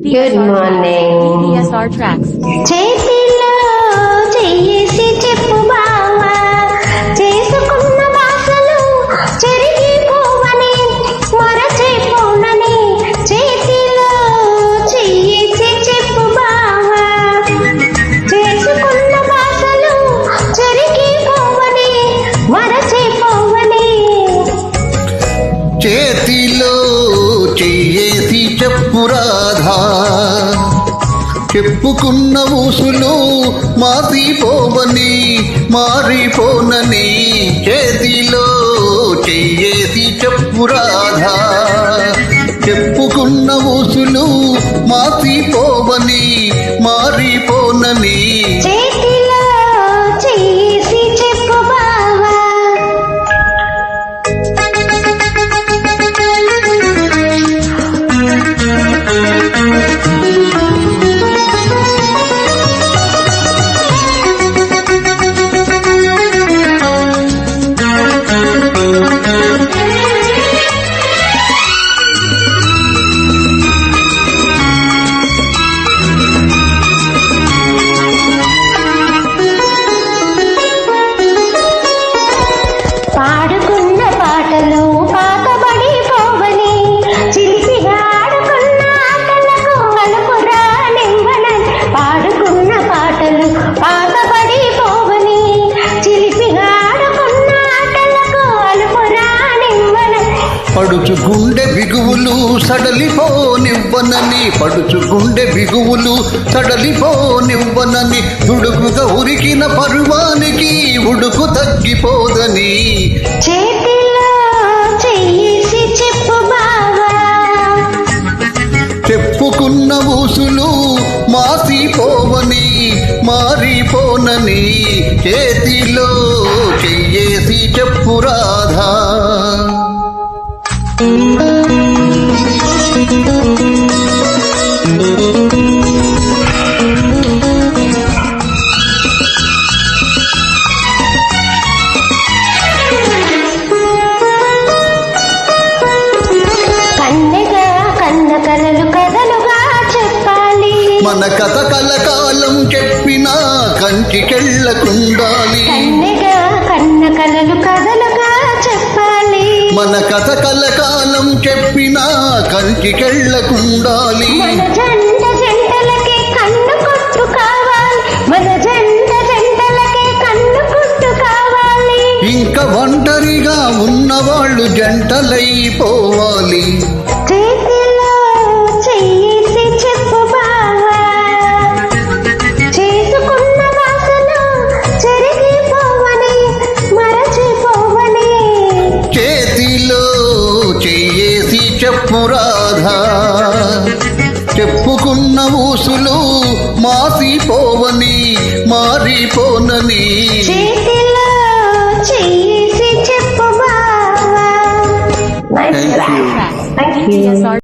Good morning. DSR tracks. చేతిలో చెయ్యేసి చెప్పు బావా. చేసుకున్న భాషలు చెరిగిపోవని మరచిపోనని. చేతిలో చెయ్యేసి చెప్పు బావా. చేసుకున్న భాషలు చెరిగిపోవని మరచిపోవని. చేతిలో చెప్పుకున్న ఊసులు మారిపోవని మారిపోనని చేతిలో చెయ్యేసి చెప్పు రాధా. చెప్పుకున్న ఊసులు మారిపోవని మారిపోనని పడుచు గుండె బిగువులు సడలిపోనివ్వనని పడుచు గుండె బిగువులు సడలిపోనివ్వనని దుడుకుగా ఉరికిన పరువానికి ఉడుకు తగ్గిపోదని. చెప్పుకున్న ఊసులు మాసిపోవని మారిపోనని చేతిలో చెయ్యేసి చెప్పు రాధా. మన కథ కలకాలం చెప్పినా కంచికెళ్ళకుండాలి మన కథ కలకాలం చెప్పినా కంచికెళ్ళకుండాలి ఇంక ఒంటరిగా ఉన్నవాళ్ళు జంటలైపోవాలి. ఊసులు మాసిపోవని మారిపోనని చేతిలో